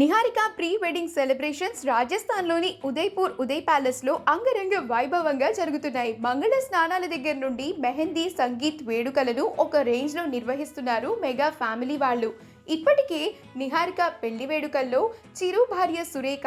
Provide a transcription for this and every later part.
Niharika pre wedding celebrations రాజస్థాన్లోని ఉదయ్పూర్ ఉదయ్ ప్యాలెస్లో అంగరంగ వైభవంగా జరుగుతున్నాయి. మంగళ స్నానాల దగ్గర నుండి మెహందీ సంగీత్ వేడుకలను ఒక రేంజ్లో నిర్వహిస్తున్నారు మెగా ఫ్యామిలీ వాళ్ళు. ఇప్పటికే నిహారిక పెళ్ళి వేడుకల్లో చిరు భార్య సురేఖ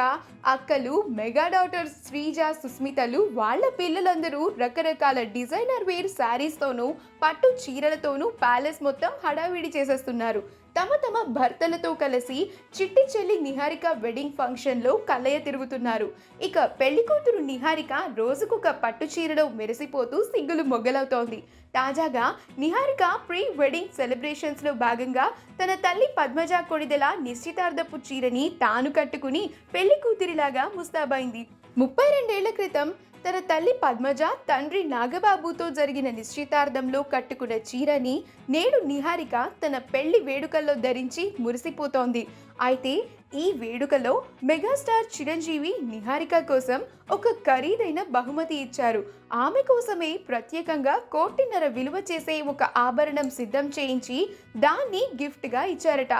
అక్కలు మెగా డాటర్ శ్రీజ సుస్మితలు వాళ్ళ పిల్లలందరూ రకరకాల డిజైనర్ వేర్ శారీస్తోనూ పట్టు చీరలతోనూ ప్యాలెస్ మొత్తం హడావిడి చేసేస్తున్నారు. తమ తమ భర్తలతో కలిసి చిట్టి చెల్లి నిహారిక వెడ్డింగ్ ఫంక్షన్లో కలయ తిరుగుతున్నారు. ఇక పెళ్ళి కూతురు నిహారిక రోజుకొక పట్టు చీరలో మెరిసిపోతూ సిగ్గులు మొగ్గలవుతోంది. తాజాగా నిహారిక ప్రీ వెడ్డింగ్ సెలబ్రేషన్స్లో భాగంగా తన తల్లి పద్మజ కొడిదెల నిశ్చితార్థపు చీరని తాను కట్టుకుని పెళ్ళి కూతురిలాగా ముస్తాబైంది. ముప్పై రెండేళ్ళ క్రితం తన తల్లి పద్మజ తండ్రి నాగబాబుతో జరిగిన నిశ్చితార్థంలో కట్టుకున్న చీరని నేడు నిహారిక తన పెళ్ళి వేడుకల్లో ధరించి మురిసిపోతోంది. అయితే ఈ వేడుకలో మెగాస్టార్ చిరంజీవి నిహారిక కోసం ఒక ఖరీదైన బహుమతి ఇచ్చారు. ఆమె కోసమే ప్రత్యేకంగా కోటిన్నర విలువ చేసే ఒక ఆభరణం సిద్ధం చేయించి దాన్ని గిఫ్ట్గా ఇచ్చారట.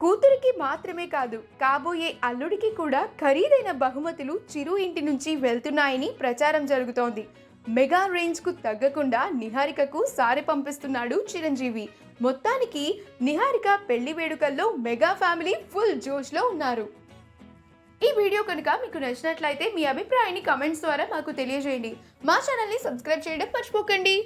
కూతురికి మాత్రమే కాదు కాబోయే అల్లుడికి కూడా ఖరీదైన బహుమతులు చిరు ఇంటి నుంచి వెళ్తున్నాయని ప్రచారం జరుగుతోంది. మెగా రేంజ్కు తగ్గకుండా నిహారికకు సారి పంపిస్తున్నాడు చిరంజీవి. మొత్తానికి నిహారిక పెళ్ళి వేడుకల్లో మెగా ఫ్యామిలీ ఫుల్ జోష్లో ఉన్నారు. ఈ వీడియో కనుక మీకు నచ్చినట్లయితే మీ అభిప్రాయాన్ని కమెంట్స్ ద్వారా మాకు తెలియజేయండి. మా ఛానల్ని సబ్స్క్రైబ్ చేయడం మర్చిపోకండి.